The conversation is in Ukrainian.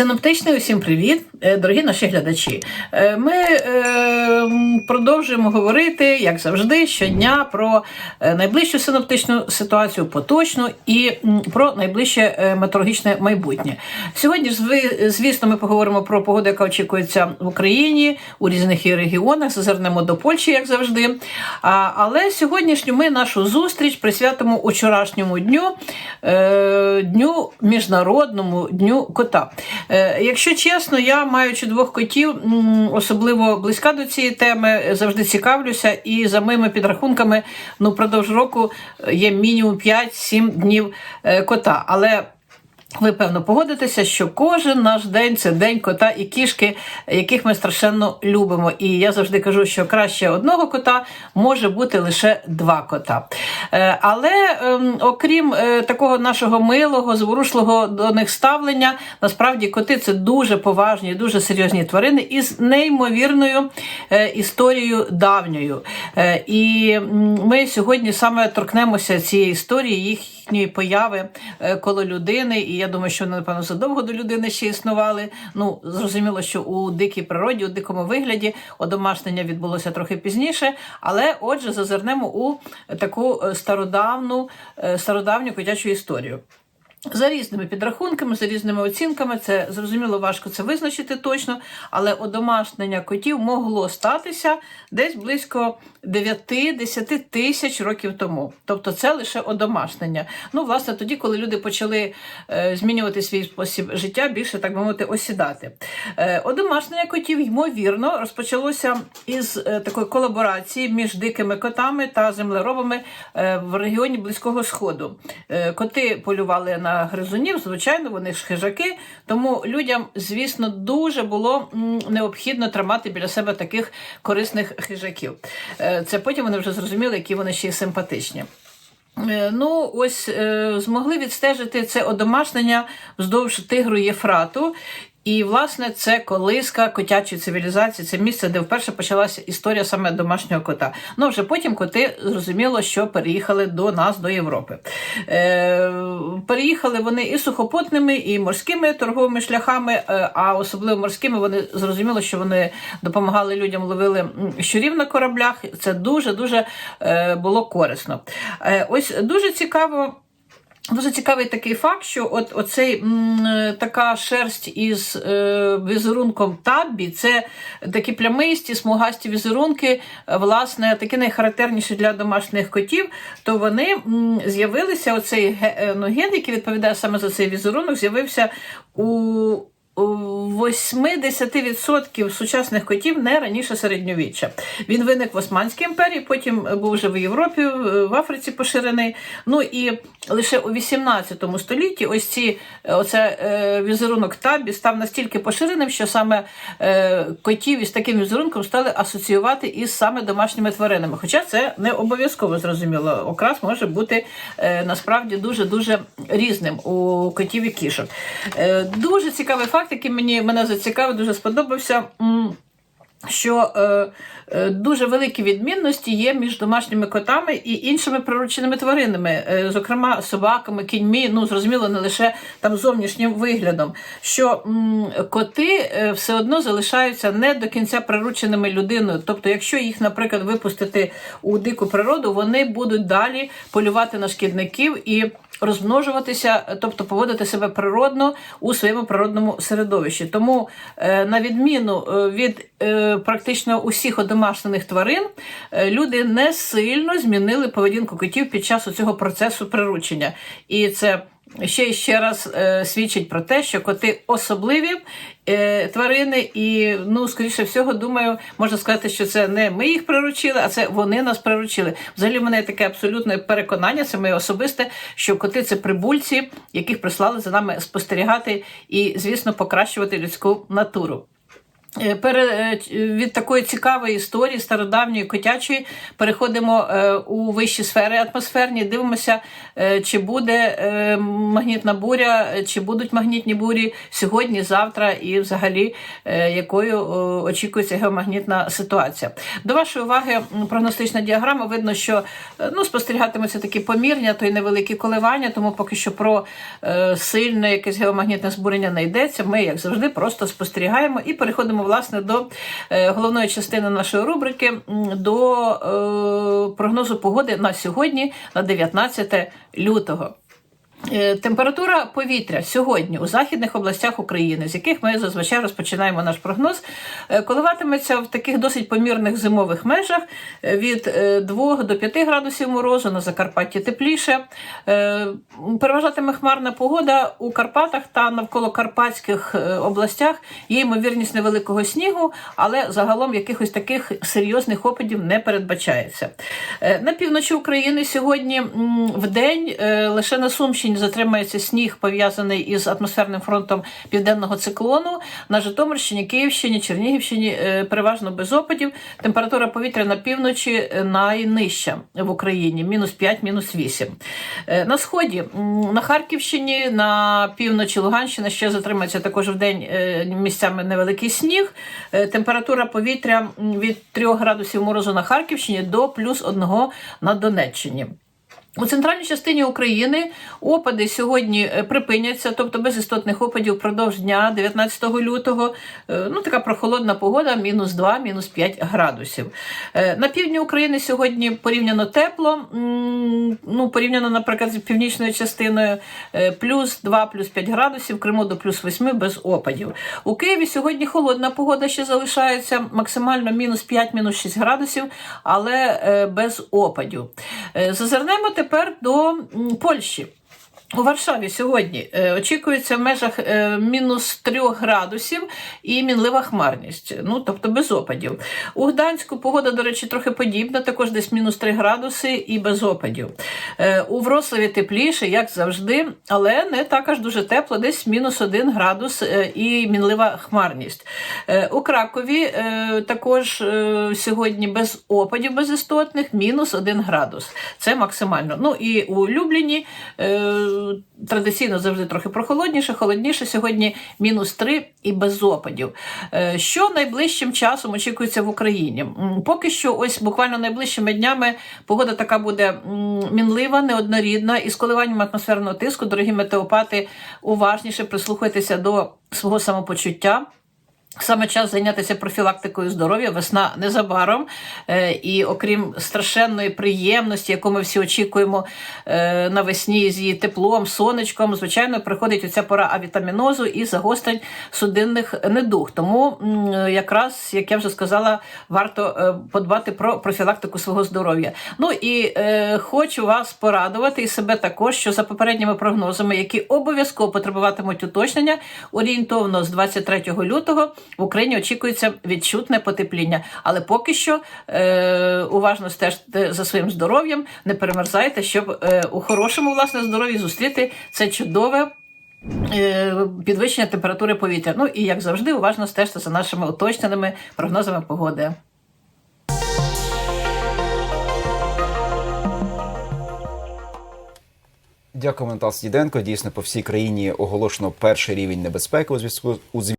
Синоптичний усім привіт, Е, дорогі наші глядачі. Е, Ми е, продовжуємо говорити, як завжди, щодня про найближчу синоптичну ситуацію, поточну і про найближче метеорологічне майбутнє. Сьогодні звісно, ми поговоримо про погоду, яка очікується в Україні у різних її регіонах. Зазирнемо до Польщі, як завжди. Але сьогоднішню ми нашу зустріч присвятимо учорашньому дню, дню міжнародному дню кота. Е, якщо чесно, я маючи двох котів, особливо близька до цієї теми, завжди цікавлюся, і за моїми підрахунками, ну впродовж року е, є мінімум 5-7 днів е, кота. Але ви певно погодитеся, що кожен наш день це день кота і кішки, яких ми страшенно любимо. І я завжди кажу, що краще одного кота може бути лише два кота. Е, Але ем, окрім е, такого нашого милого, зворушливого до них ставлення, насправді коти це дуже поважні, дуже серйозні тварини із неймовірною е, історією давньою. І ми сьогодні саме торкнемося цієї історії, їхньої появи е, коло людини. І я думаю, що вони, напевно, задовго до людини ще існували. Ну, зрозуміло, що у дикій природі, у дикому вигляді одомашнення відбулося трохи пізніше. Але отже, зазирнемо у таку е, стародавну, е, стародавню котячу історію. За різними підрахунками, за різними оцінками, це зрозуміло важко це визначити точно, але одомашнення котів могло статися десь близько 9-10 тисяч років тому. Тобто це лише одомашнення. Ну, власне, тоді, коли люди почали е, змінювати свій спосіб життя, більше так би мовити, осідати. Е, одомашнення котів, ймовірно, розпочалося із е, такої колаборації між дикими котами та землеробами в регіоні Близького Сходу. Коти полювали на гризунів, звичайно, вони ж хижаки, тому людям, звісно, дуже було необхідно тримати біля себе таких корисних хижаків. Е, Це потім вони вже зрозуміли, які вони ще й симпатичні. Е, Ну, ось е, змогли відстежити це одомашнення вздовж тигру Єфрату. І, власне, це колиска котячої цивілізації, це місце, де вперше почалася історія саме домашнього кота. Ну, вже потім коти зрозуміло, що переїхали до нас, до Європи. Е, переїхали вони і сухопутними, і морськими торговими шляхами, е, а особливо морськими вони зрозуміло, що вони допомагали людям, ловили щурів на кораблях. Це дуже-дуже е, було корисно. Е, ось дуже цікаво. Дуже цікавий такий факт, що от оцей м, така шерсть із е, візерунком таббі, це такі плямисті, смугасті візерунки, власне, такі найхарактерніші для домашніх котів, то вони з'явилися, оцей е, ну, ген, який відповідає саме за цей візерунок, з'явився у 80% сучасних котів не раніше середньовіччя. Він виник в Османській імперії, потім був вже в Європі, в Африці поширений. Ну і лише у 18 столітті ось ці оце е, візерунок табі став настільки поширеним, що саме е, котів із таким візерунком стали асоціювати із саме домашніми тваринами. Хоча це не обов'язково зрозуміло. Окрас може бути е, насправді дуже дуже різним у котів і кішок. Е, дуже цікавий факт, який мені мене зацікавив, дуже сподобався. Що е, е, дуже великі відмінності є між домашніми котами і іншими прирученими тваринами, е, зокрема собаками, кіньми, ну зрозуміло, не лише там зовнішнім виглядом. Що м, коти е, все одно залишаються не до кінця прирученими людиною. Тобто, якщо їх, наприклад, випустити у дику природу, вони будуть далі полювати на шкідників і розмножуватися, тобто поводити себе природно у своєму природному середовищі. Тому, е, на відміну е, від е, практично усіх одомашнених тварин, люди не сильно змінили поведінку котів під час цього процесу приручення. І це ще ще раз е, свідчить про те, що коти особливі е, тварини, і ну, скоріше всього, думаю, можна сказати, що це не ми їх приручили, а це вони нас приручили. Взагалі, в мене таке абсолютне переконання, це моє особисте, що коти це прибульці, яких прислали за нами спостерігати і, звісно, покращувати людську натуру. Е, е, від такої цікавої історії стародавньої котячої переходимо е, у вищі сфери атмосферні. Дивимося, чи буде магнітна буря, чи будуть магнітні бурі сьогодні, завтра, і взагалі якою очікується геомагнітна ситуація. До вашої уваги прогностична діаграма. Видно, що ну, спостерігатимуться такі помірні, то й невеликі коливання, тому поки що про сильне якесь геомагнітне збурення не йдеться. Ми, як завжди, просто спостерігаємо і переходимо власне до е, головної частини нашої рубрики до е, прогнозу погоди на сьогодні, на 19 лютого. Е, Температура повітря сьогодні у західних областях України, з яких ми зазвичай розпочинаємо наш прогноз, е, коливатиметься в таких досить помірних зимових межах е, від е, 2 до 5 градусів морозу, на Закарпатті тепліше. Переважатиме хмарна погода у Карпатах та навколо Карпатських областях. Є ймовірність невеликого снігу, але загалом якихось таких серйозних опадів не передбачається. На півночі України сьогодні в день лише на Сумщині затримається сніг, пов'язаний із атмосферним фронтом південного циклону. На Житомирщині, Київщині, Чернігівщині е, переважно без опадів. Температура повітря на півночі найнижча в Україні мінус 5, мінус 8. Е, На сході на Харківщині, на півночі Луганщини ще затримається також в день е, місцями невеликий сніг. Температура повітря від 3 градусів морозу на Харківщині до плюс 1 на Донеччині. У центральній частині України опади сьогодні е, припиняться, тобто без істотних опадів впродовж дня 19 лютого. Е, Ну, така прохолодна погода, мінус 2, мінус 5 градусів. Е, На півдні України сьогодні порівняно тепло, ну, порівняно, наприклад, з північною частиною плюс 2, плюс 5 градусів, в Криму до плюс 8 без опадів. У Києві сьогодні холодна погода ще залишається, максимально мінус 5, мінус 6 градусів, але без опадів. Зазирнемо тепер до Польщі. У Варшаві сьогодні е, очікується в межах е, мінус 3 градусів і мінлива хмарність, ну тобто без опадів. У Гданську погода, до речі, трохи подібна, також десь мінус 3 градуси і без опадів. Е, у Вроцлаві тепліше, як завжди, але не так аж дуже тепло, десь мінус 1 градус і мінлива хмарність. У Кракові також сьогодні без опадів безістотних, мінус 1 градус. Це максимально. Ну і у Любліні традиційно завжди трохи прохолодніше, холодніше. Сьогодні мінус 3 і без опадів. Е, Що найближчим часом очікується в Україні? Поки що, ось буквально найближчими днями погода така буде мінлива, неоднорідна і з коливанням атмосферного тиску. Дорогі метеопати, уважніше прислухайтеся до свого самопочуття. Саме час зайнятися профілактикою здоров'я, весна незабаром. Е, І окрім страшенної приємності, яку ми всі очікуємо е, навесні з її теплом, сонечком, звичайно, приходить оця пора авітамінозу і загострень судинних недуг. Тому якраз, як я вже сказала, варто е, подбати про профілактику свого здоров'я. Ну і хочу вас порадувати і себе також, що за попередніми прогнозами, які обов'язково потребуватимуть уточнення, орієнтовно з 23 лютого в Україні очікується відчутне потепління. Але поки що е, уважно стежте за своїм здоров'ям, не перемерзайте, щоб е, у хорошому власне здоров'ї зустріти це чудове. е, Підвищення температури повітря. Ну і як завжди, уважно стежте за нашими уточненими прогнозами погоди. Дякую, Натал Діденко. Дійсно, по всій країні оголошено перший рівень небезпеки у зв'язку у